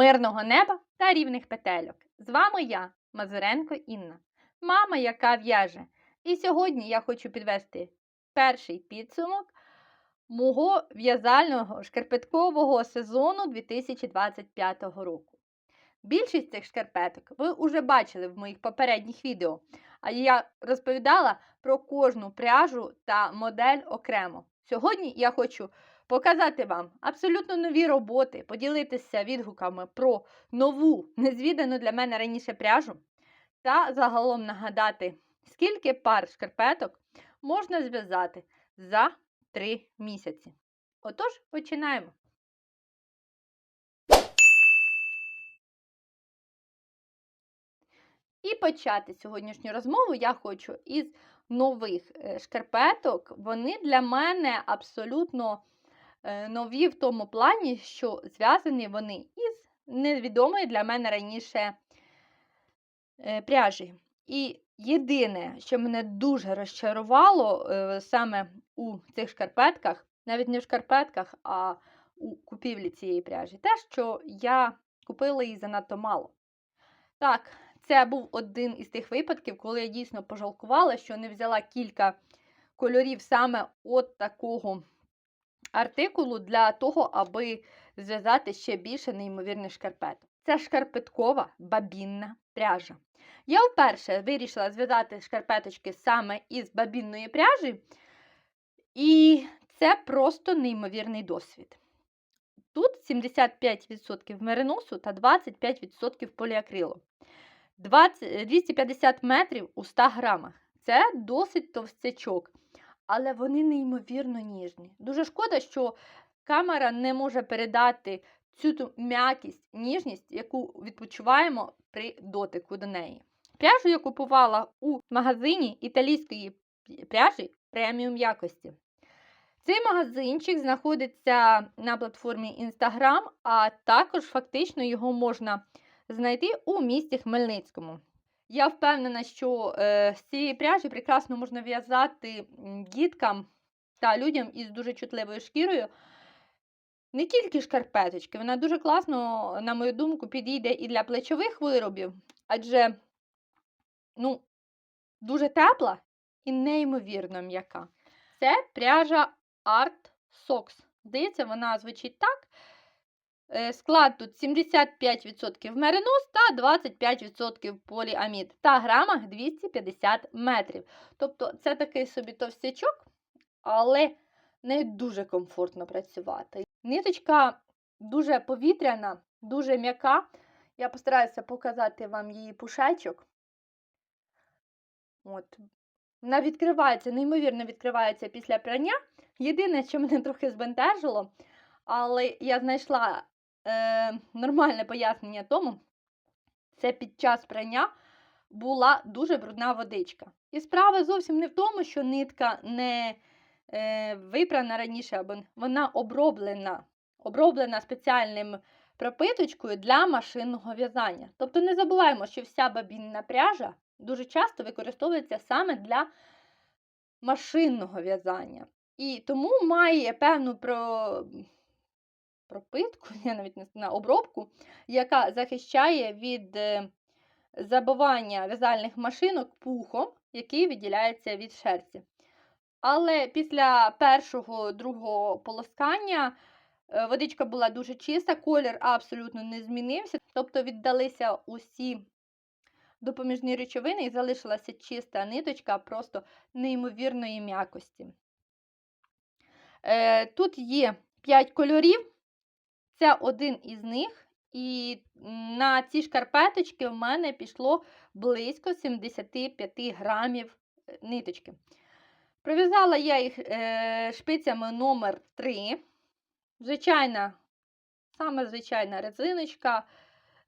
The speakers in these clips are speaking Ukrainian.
мирного неба та рівних петельок. З вами я, Мазуренко Інна, мама, яка в'яже. І сьогодні я хочу підвести перший підсумок мого в'язального шкарпеткового сезону 2025 року. Більшість цих шкарпеток ви вже бачили в моїх попередніх відео, а я розповідала про кожну пряжу та модель окремо. Сьогодні я хочу показати вам абсолютно нові роботи, поділитися відгуками про нову, незвідану для мене раніше пряжу, та загалом нагадати, скільки пар шкарпеток можна зв'язати за 3 місяці. Отож, починаємо. І почати сьогоднішню розмову я хочу із нових е, шкарпеток. Вони для мене абсолютно нові в тому плані, що зв'язані вони із невідомої для мене раніше е, пряжі. І єдине, що мене дуже розчарувало саме у цих шкарпетках, навіть не в шкарпетках, а у купівлі цієї пряжі, те, що я купила її занадто мало. Так, це був один із тих випадків, коли я дійсно пожалкувала, що не взяла кілька кольорів саме от такого артикулу для того, аби зв'язати ще більше неймовірних шкарпеток. Це шкарпеткова бабінна пряжа. Я вперше вирішила зв'язати шкарпеточки саме із бабінної пряжі, і це просто неймовірний досвід. Тут 75% мериносу та 25% поліакрилу. 20, 250 метрів у 100 грамах. Це досить товстячок, але вони неймовірно ніжні. Дуже шкода, що камера не може передати цю м'якість, ніжність, яку відпочиваємо при дотику до неї. Пряжу я купувала у магазині італійської пряжі преміум якості. Цей магазинчик знаходиться на платформі Instagram, а також фактично його можна знайти у місті Хмельницькому. Я впевнена, що е, з цієї пряжі прекрасно можна в'язати діткам та людям із дуже чутливою шкірою. Не тільки шкарпеточки, вона дуже класно, на мою думку, підійде і для плечових виробів, адже ну, дуже тепла і неймовірно м'яка. Це пряжа Art Socks. Здається, вона звучить так. Е, склад тут 75% меринос та 25% поліамід та грамах 250 метрів. Тобто це такий собі товстячок, але не дуже комфортно працювати. Ниточка дуже повітряна, дуже м'яка. Я постараюся показати вам її пушечок. От. Вона відкривається, неймовірно відкривається після прання. Єдине, що мене трохи збентежило, але я знайшла е, нормальне пояснення тому, це під час прання була дуже брудна водичка. І справа зовсім не в тому, що нитка не е, випрана раніше, або вона оброблена, оброблена спеціальним пропиточкою для машинного в'язання. Тобто не забуваємо, що вся бабінна пряжа дуже часто використовується саме для машинного в'язання. І тому має певну про пропитку, я навіть не знаю, обробку, яка захищає від е, забивання в'язальних машинок пухом, який відділяється від шерсті. Але після першого другого полоскання е, водичка була дуже чиста, колір абсолютно не змінився, тобто віддалися усі допоміжні речовини і залишилася чиста ниточка просто неймовірної м'якості. Е, тут є 5 кольорів, це один із них. І на ці шкарпеточки в мене пішло близько 75 грамів е, ниточки. Пров'язала я їх е, шпицями номер 3 Звичайна, саме звичайна резиночка,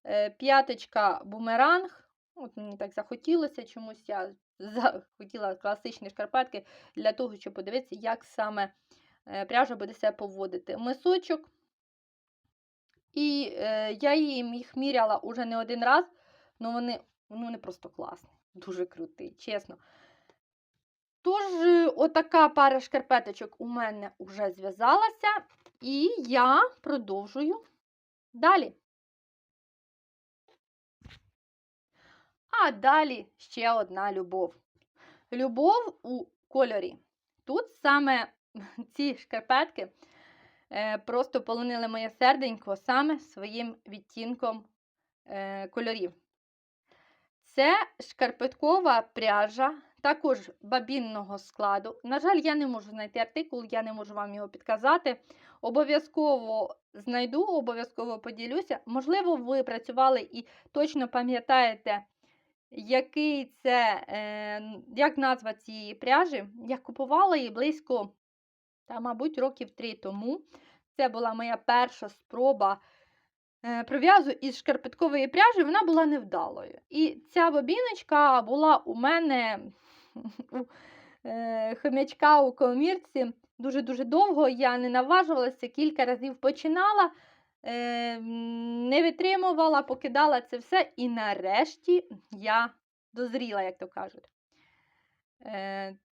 е, п'яточка бумеранг. От Мені так захотілося чомусь я захотіла класичні шкарпетки для того, щоб подивитися, як саме пряжа буде себе поводити. Мисочок. І е, я їм їх міряла уже не один раз, але вони ну, вони просто класні, дуже крутий, чесно. Тож, е, отака пара шкарпеточок у мене вже зв'язалася, і я продовжую далі. А далі ще одна любов. Любов у кольорі. Тут саме ці шкарпетки просто полонили моє серденько саме своїм відтінком е, кольорів. Це шкарпеткова пряжа, також бабінного складу. На жаль, я не можу знайти артикул, я не можу вам його підказати. Обов'язково знайду, обов'язково поділюся. Можливо, ви працювали і точно пам'ятаєте, який це, е, як назва цієї пряжі. Я купувала її близько, та, мабуть, років три тому. Це була моя перша спроба е, пров'язу із шкарпеткової пряжі, вона була невдалою. І ця бобіночка була у мене у е, хомячка у комірці дуже-дуже довго. Я не наважувалася, кілька разів починала, е, не витримувала, покидала це все. І нарешті я дозріла, як то кажуть.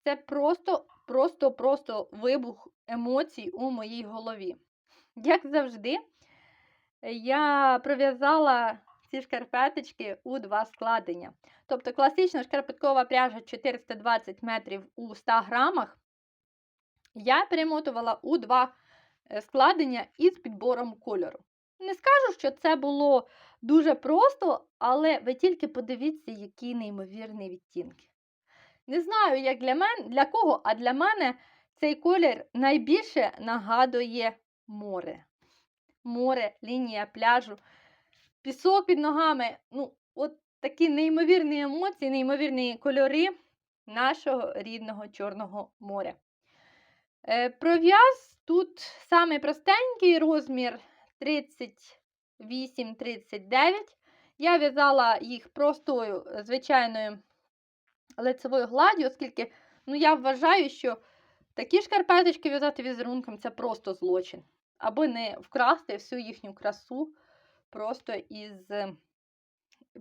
Це просто, просто, просто вибух емоцій у моїй голові. Як завжди, я пров'язала ці шкарпеточки у два складення. Тобто класична шкарпеткова пряжа 420 метрів у 100 грамах. Я перемотувала у два е, складення із підбором кольору. Не скажу, що це було дуже просто, але ви тільки подивіться, які неймовірні відтінки. Не знаю, як для мене, для кого, а для мене цей колір найбільше нагадує море. Море, лінія пляжу, пісок під ногами. Ну, от такі неймовірні емоції, неймовірні кольори нашого рідного Чорного моря. Е, Пров'яз тут самий простенький розмір 38-39. Я в'язала їх простою, звичайною лицевою гладдю, оскільки ну, я вважаю, що такі шкарпеточки в'язати візерунком це просто злочин. Аби не вкрасти всю їхню красу просто із е,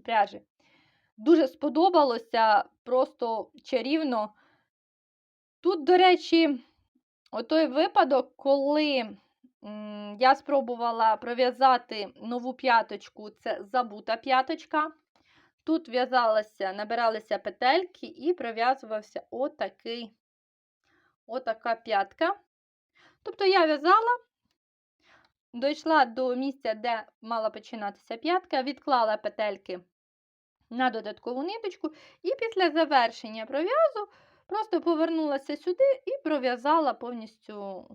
пряжі. Дуже сподобалося, просто чарівно. Тут, до речі, отой випадок, коли я спробувала пров'язати нову п'яточку, це забута п'яточка. Тут в'язалася, набиралися петельки і пров'язувався отакий, отака п'ятка. Тобто я в'язала, дійшла до місця, де мала починатися п'ятка, відклала петельки на додаткову ниточку, і після завершення пров'язу просто повернулася сюди і пров'язала повністю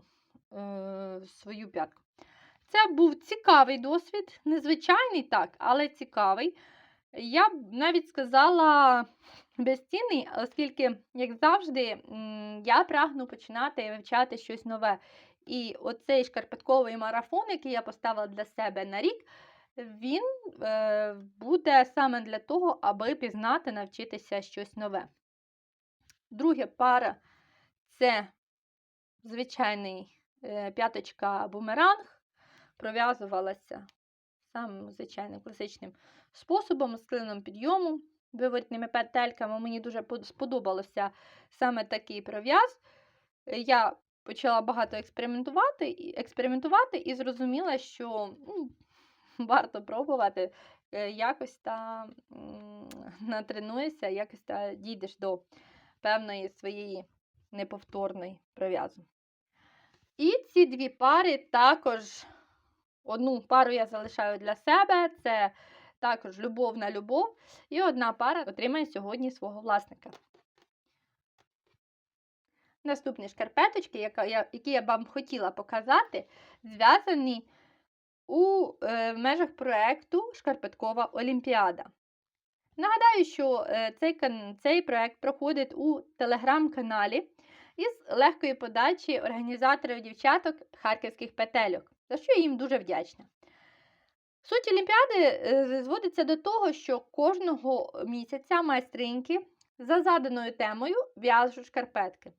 е, свою п'ятку. Це був цікавий досвід, незвичайний так, але цікавий. Я б навіть сказала безцінний, оскільки, як завжди, я прагну починати вивчати щось нове. І оцей шкарпетковий марафон, який я поставила для себе на рік, він е, буде саме для того, аби пізнати, навчитися щось нове. Друга пара це звичайний е, п'яточка бумеранг, пров'язувалася самим звичайним класичним способом, з підйому, виворітними петельками. Мені дуже сподобався саме такий пров'яз. Я почала багато експериментувати експериментувати і зрозуміла, що ну, варто пробувати, е, якось та натренуєшся, якось та дійдеш до певної своєї неповторної пров'язу. І ці дві пари також, одну пару я залишаю для себе, це також любов на любов, і одна пара отримає сьогодні свого власника. Наступні шкарпеточки, які я вам хотіла показати, зв'язані у е, межах проєкту Шкарпеткова Олімпіада. Нагадаю, що е, цей цей проєкт проходить у телеграм-каналі із легкої подачі організаторів дівчаток харківських петельок, за що я їм дуже вдячна. Суть Олімпіади е, зводиться до того, що кожного місяця майстринки за заданою темою в'яжуть шкарпетки.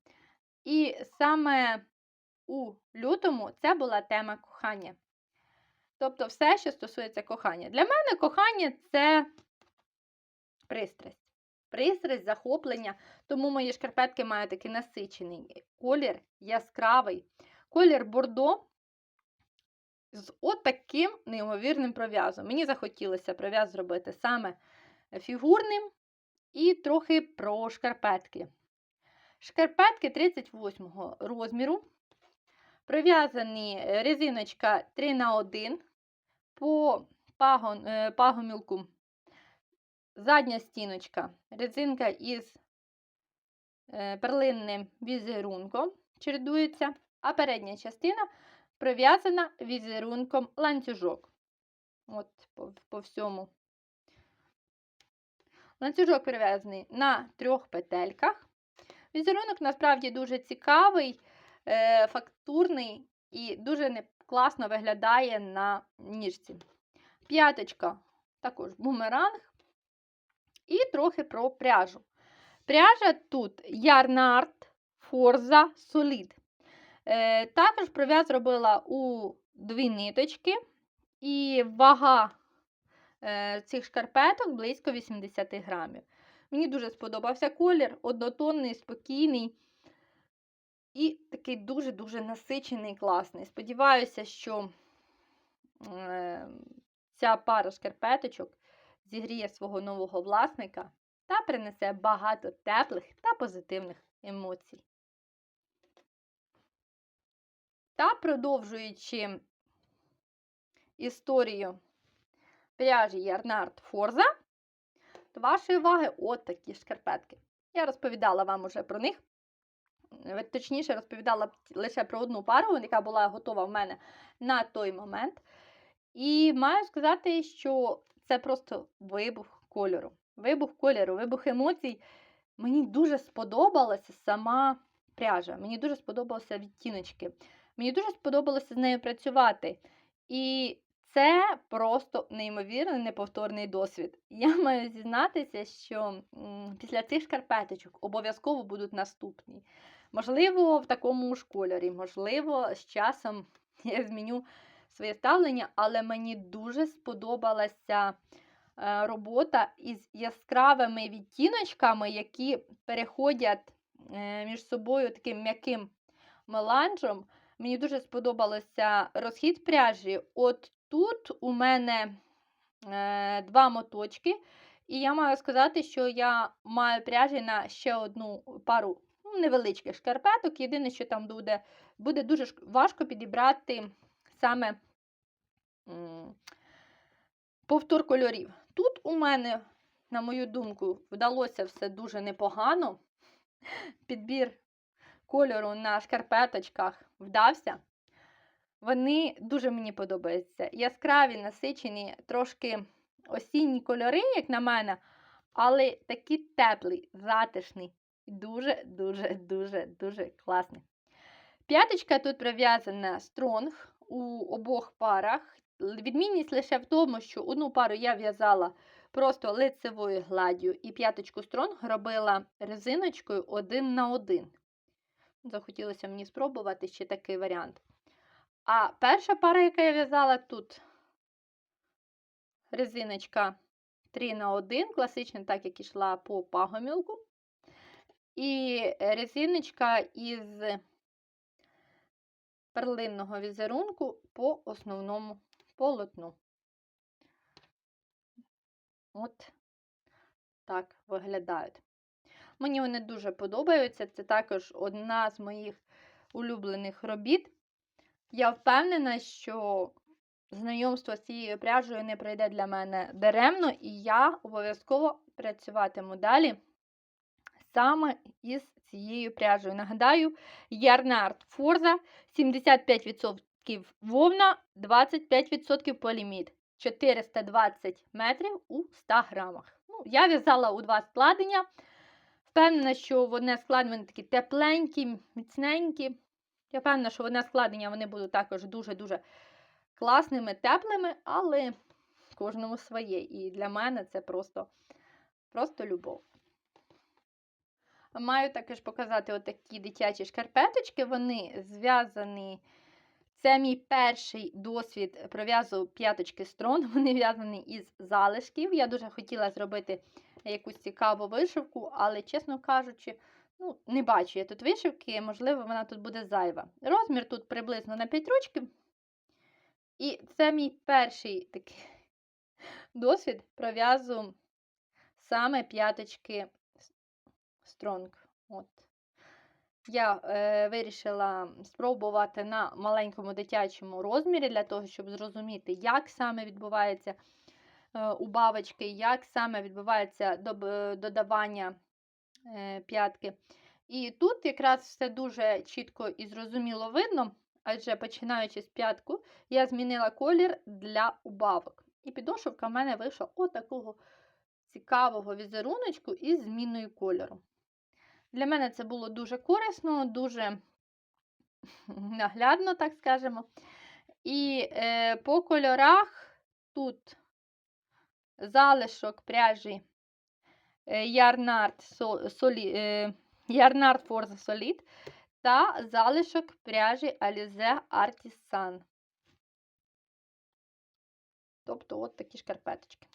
І саме у лютому це була тема кохання. Тобто, все, що стосується кохання. Для мене кохання це пристрасть. Пристрасть, захоплення. Тому мої шкарпетки мають такий насичений колір, яскравий, колір бордо з отаким неймовірним пров'язом. Мені захотілося пров'яз зробити саме фігурним, І трохи про шкарпетки. Шкарпетки 38 розміру. Пров'язані е, резиночка 3 на 1 по е, пагомілку. Задня стіночка, резинка із е, перлинним візерунком чередується, а передня частина пров'язана візерунком ланцюжок. От по, по всьому. Ланцюжок прив'язаний на трьох петельках. Візерунок насправді дуже цікавий, е, фактурний і дуже не- класно виглядає на ніжці. П'яточка також бумеранг. І трохи про пряжу. Пряжа тут Ярнард Forza Solid. Е, також пров'яз робила у дві ниточки, і вага е, цих шкарпеток близько 80 грамів. Мені дуже сподобався колір, однотонний, спокійний і такий дуже-дуже насичений, класний. Сподіваюся, що е, ця пара шкарпеточок зігріє свого нового власника та принесе багато теплих та позитивних емоцій. Та продовжуючи історію пряжі Ярнард Форза, до вашої уваги от такі шкарпетки. Я розповідала вам уже про них. Точніше, розповідала лише про одну пару, яка була готова в мене на той момент. І маю сказати, що це просто вибух кольору. Вибух кольору, вибух емоцій. Мені дуже сподобалася сама пряжа. Мені дуже сподобалися відтіночки. Мені дуже сподобалося з нею працювати. І це просто неймовірний неповторний досвід. Я маю зізнатися, що після цих шкарпеточок обов'язково будуть наступні. Можливо, в такому ж кольорі, можливо, з часом я зміню своє ставлення, але мені дуже сподобалася е, робота із яскравими відтіночками, які переходять е, між собою таким м'яким меланжем. Мені дуже сподобалося розхід пряжі. От тут у мене е, два моточки, і я маю сказати, що я маю пряжі на ще одну пару ну, невеличких шкарпеток. Єдине, що там буде, буде дуже важко підібрати саме повтор кольорів. Тут у мене, на мою думку, вдалося все дуже непогано. Підбір кольору на шкарпеточках вдався. Вони дуже мені подобаються. Яскраві, насичені, трошки осінні кольори, як на мене, але такі теплі, затишні. Дуже, дуже, класні. П'яточка тут прив'язана стронг у обох парах. Відмінність лише в тому, що одну пару я в'язала просто лицевою гладдю, і п'яточку стронг робила резиночкою один на один. Захотілося мені спробувати ще такий варіант. А перша пара, яка я в'язала тут резиночка 3 на 1, класична, так як ішла по пагомілку. І резиночка із перлинного візерунку по основному полотну. От так виглядають. Мені вони дуже подобаються. Це також одна з моїх улюблених робіт. Я впевнена, що знайомство з цією пряжею не пройде для мене даремно, і я обов'язково працюватиму далі саме із цією пряжею. Нагадаю, Ярнард Форза 75% вовна, 25% полімід. 420 метрів у 100 грамах. Ну, я в'язала у два складення. Впевнена, що в одне складення вони такі тепленькі, міцненькі. Я впевнена, що в одне складення вони будуть також дуже-дуже класними, теплими, але кожному своє. І для мене це просто, просто любов. Маю також показати отакі дитячі шкарпеточки. Вони зв'язані. Це мій перший досвід пров'язу п'яточки строн. Вони в'язані із залишків. Я дуже хотіла зробити якусь цікаву вишивку, але, чесно кажучи, ну, не бачу я тут вишивки, можливо, вона тут буде зайва. Розмір тут приблизно на 5 ручків. І це мій перший такий досвід пров'язу саме п'яточки Стронг. От. Я е, вирішила спробувати на маленькому дитячому розмірі для того, щоб зрозуміти, як саме відбувається е, у бабочки, як саме відбувається додавання е, п'ятки. І тут якраз все дуже чітко і зрозуміло видно, адже починаючи з п'ятку, я змінила колір для убавок. І підошивка в мене вийшла отакого цікавого візеруночку із зміною кольору. Для мене це було дуже корисно, дуже наглядно, так скажемо. І е, по кольорах тут залишок пряжі е, Ярнард е, Ярнард Forza Solid та залишок пряжі Alize Artisan. Тобто от такі шкарпеточки.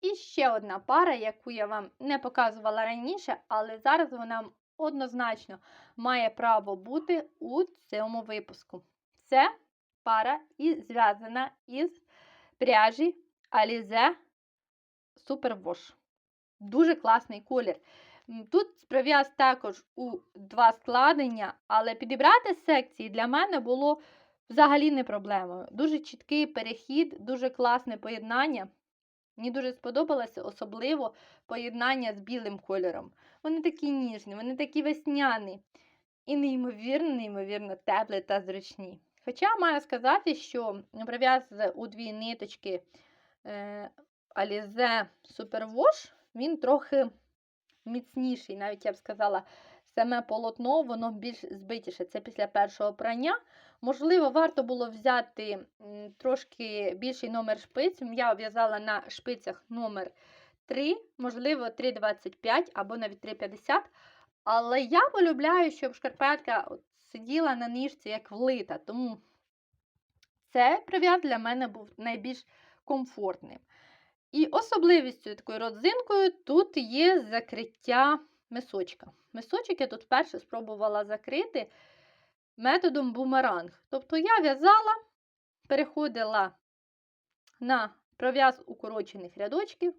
І ще одна пара, яку я вам не показувала раніше, але зараз вона однозначно має право бути у цьому випуску. Це пара і зв'язана із пряжі Alize Super Wash. Дуже класний колір. Тут прив'яз також у два складення, але підібрати секції для мене було взагалі не проблемою. Дуже чіткий перехід, дуже класне поєднання. Мені дуже сподобалося особливо поєднання з білим кольором. Вони такі ніжні, вони такі весняні і неймовірно, неймовірно теплі та зручні. Хоча маю сказати, що прив'яз у дві ниточки е, Alize Superwash, він трохи міцніший, навіть я б сказала, саме полотно, воно більш збитіше. Це після першого прання. Можливо, варто було взяти трошки більший номер шпиць. Я в'язала на шпицях номер 3, можливо, 3,25 або навіть 3,50. Але я полюбляю, щоб шкарпетка сиділа на ніжці як влита. Тому цей прив'яз для мене був найбільш комфортним. І особливістю такою родзинкою тут є закриття мисочка. Мисочок я тут вперше спробувала закрити методом бумеранг. Тобто я в'язала, переходила на пров'яз укорочених рядочків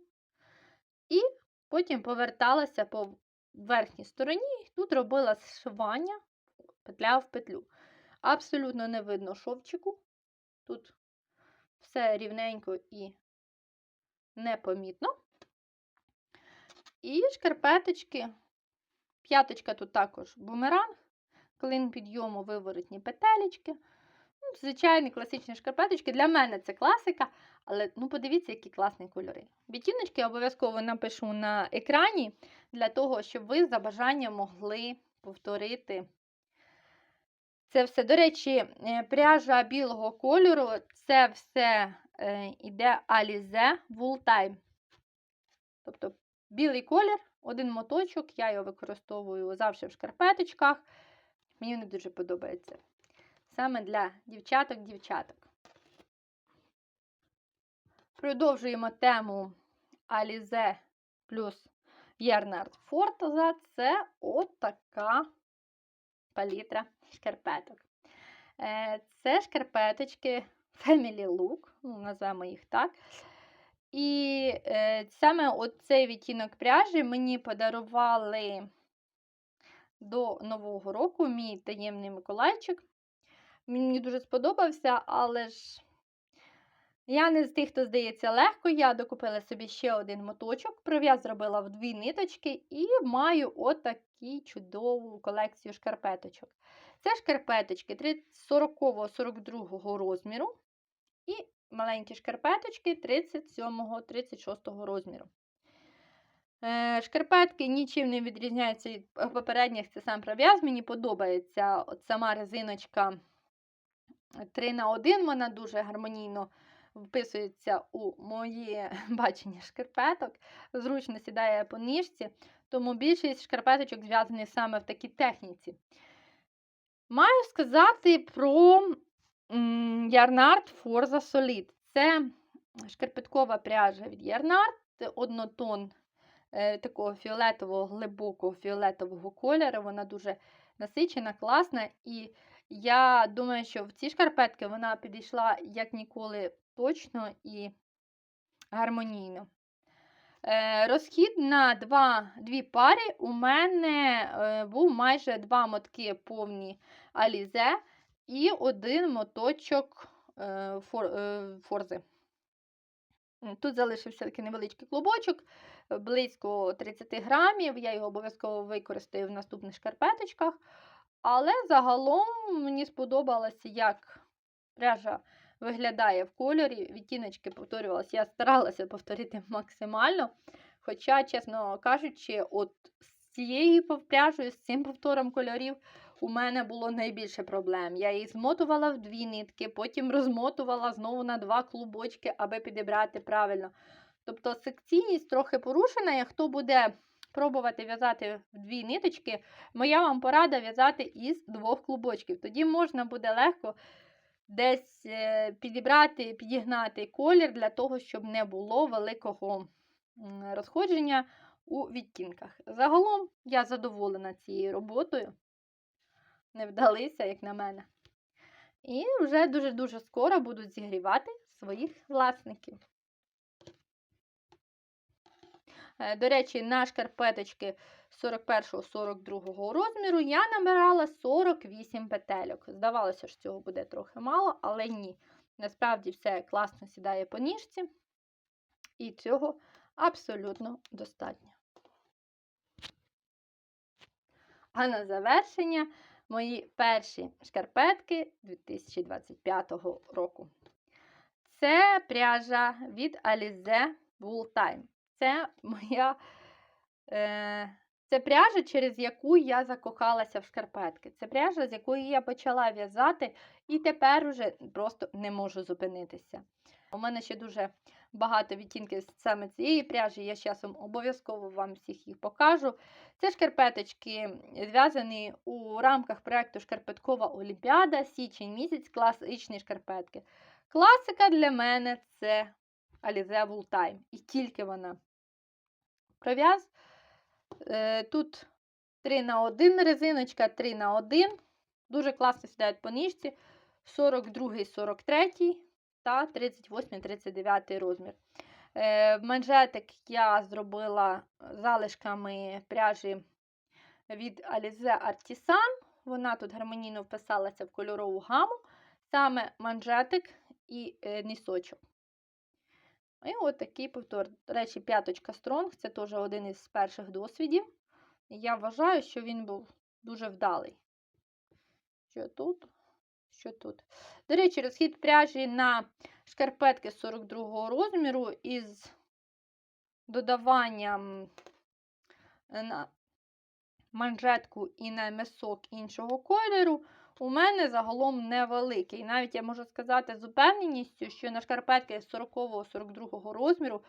і потім поверталася по верхній стороні, тут робила зшивання петля в петлю. Абсолютно не видно шовчику. Тут все рівненько і непомітно. І шкарпеточки. П'яточка тут також бумеранг, клин підйому виворотні петелечки. Ну, Звичайні класичні шкарпеточки. Для мене це класика, але ну, подивіться, які класні кольори. Відтіночки обов'язково напишу на екрані, для того, щоб ви за бажанням могли повторити це все. До речі, е, пряжа білого кольору це все е, іде Alize Wool Time. Тобто білий колір, один моточок, я його використовую завжди в шкарпеточках. Мені не дуже подобається. Саме для дівчаток-дівчаток. Продовжуємо тему Alize плюс Єрнард Фортоза. Це отака палітра шкарпеток. Е, Це шкарпеточки Family Look, називаємо їх так. І е, саме оцей відтінок пряжі мені подарували до Нового року мій таємний Миколайчик. Мені дуже сподобався, але ж я не з тих, хто здається легко. Я докупила собі ще один моточок, прив'яз зробила в дві ниточки і маю отаку чудову колекцію шкарпеточок. Це шкарпеточки 40-42 розміру і маленькі шкарпеточки 37-36 розміру. Е, Шкарпетки нічим не відрізняються від попередніх, це сам пров'яз. Мені подобається от сама резиночка 3 на 1 вона дуже гармонійно вписується у моє бачення шкарпеток, зручно сідає по ніжці, тому більшість шкарпеточок зв'язані саме в такій техніці. Маю сказати про Ярнард Forza Solid. Це шкарпеткова пряжа від Ярнард, однотон е, такого фіолетового, глибокого фіолетового кольору. Вона дуже насичена, класна. І я думаю, що в ці шкарпетки вона підійшла як ніколи точно і гармонійно. Е, розхід на два, дві пари у мене е, був майже два мотки повні алізе і один моточок е, фор, форзи. Тут залишився такий невеличкий клубочок, близько 30 грамів. Я його обов'язково використаю в наступних шкарпеточках. Але загалом мені сподобалося, як пряжа виглядає в кольорі. Відтіночки повторювалися. Я старалася повторити максимально. Хоча, чесно кажучи, от з цією пряжею, з цим повтором кольорів, у мене було найбільше проблем. Я її змотувала в дві нитки, потім розмотувала знову на два клубочки, аби підібрати правильно. Тобто секційність трохи порушена, і хто буде пробувати в'язати в дві ниточки, моя вам порада в'язати із двох клубочків. Тоді можна буде легко десь е, підібрати, підігнати колір для того, щоб не було великого розходження у відтінках. Загалом я задоволена цією роботою. Не вдалися, як на мене. І вже дуже-дуже скоро будуть зігрівати своїх власників. Е, До речі, на шкарпеточки 41-42 розміру я набирала 48 петельок. Здавалося, що цього буде трохи мало, але ні. Насправді все класно сідає по ніжці, і цього абсолютно достатньо. А на завершення мої перші шкарпетки 2025 року. Це пряжа від Alize Wool Time. Це моя е, це пряжа, через яку я закохалася в шкарпетки. Це пряжа, з якої я почала в'язати, і тепер уже просто не можу зупинитися. У мене ще дуже багато відтінків саме цієї пряжі. Я з часом обов'язково вам всіх їх покажу. Це шкарпеточки зв'язані у рамках проєкту Шкарпеткова Олімпіада, січень місяць, класичні шкарпетки. Класика для мене це Alize Time. І тільки вона. Пров'яз. Е, Тут 3 на 1 резиночка, 3 на 1. Дуже класно сідають по ніжці. 42, 43 та 38, 39 розмір. Е, Манжетик я зробила залишками пряжі від Alize Artisan. Вона тут гармонійно вписалася в кольорову гаму. Саме манжетик і е, нісочок. І от такий повтор. До речі, п'яточка Стронг це теж один із перших досвідів. Я вважаю, що він був дуже вдалий. Що тут? Що тут? До речі, розхід пряжі на шкарпетки 42 розміру із додаванням на манжетку і на мисок іншого кольору у мене загалом невеликий. Навіть я можу сказати з упевненістю, що на шкарпетки 40-42 розміру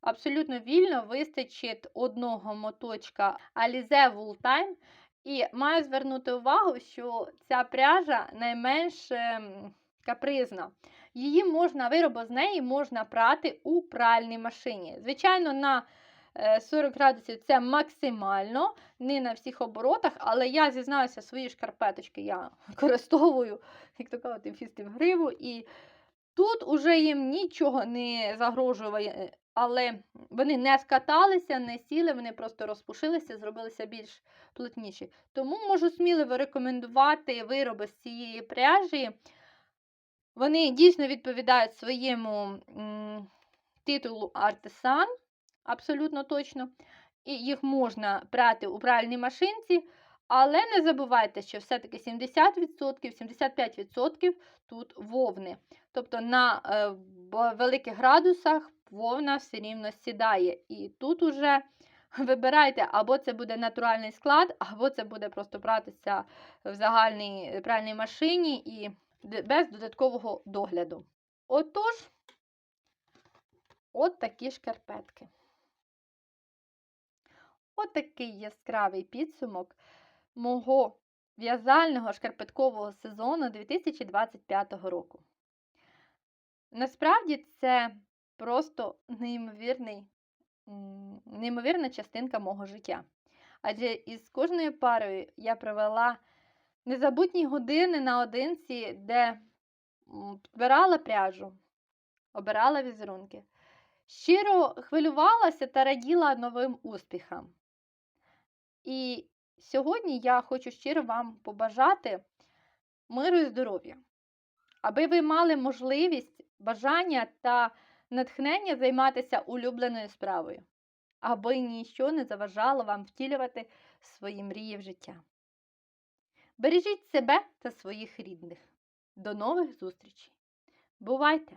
абсолютно вільно вистачить одного моточка Alize Wool Time. І маю звернути увагу, що ця пряжа найменш ем, капризна. Її можна, вироби з неї можна прати у пральній машині. Звичайно, на 40 градусів це максимально, не на всіх оборотах, але я зізнаюся, свої шкарпеточки я використовую, як то кажуть, фістив гриву. І тут уже їм нічого не загрожує, але вони не скаталися, не сіли, вони просто розпушилися, зробилися більш плотніші. Тому можу сміливо рекомендувати вироби з цієї пряжі. Вони дійсно відповідають своєму м, титулу артисан, абсолютно точно. І їх можна прати у пральній машинці, але не забувайте, що все-таки 70%, 75% тут вовни. Тобто на е, великих градусах вовна все рівно сідає. І тут уже вибирайте, або це буде натуральний склад, або це буде просто братися в загальній пральній машині і без додаткового догляду. Отож, от такі шкарпетки. От такий яскравий підсумок мого в'язального шкарпеткового сезону 2025 року. Насправді це просто неймовірний, неймовірна частинка мого життя. Адже із кожною парою я провела незабутні години наодинці, де підбирала пряжу, обирала візерунки, щиро хвилювалася та раділа новим успіхам. І сьогодні я хочу щиро вам побажати миру і здоров'я, аби ви мали можливість, бажання та натхнення займатися улюбленою справою, аби ніщо не заважало вам втілювати свої мрії в життя. Бережіть себе та своїх рідних. До нових зустрічей! Бувайте!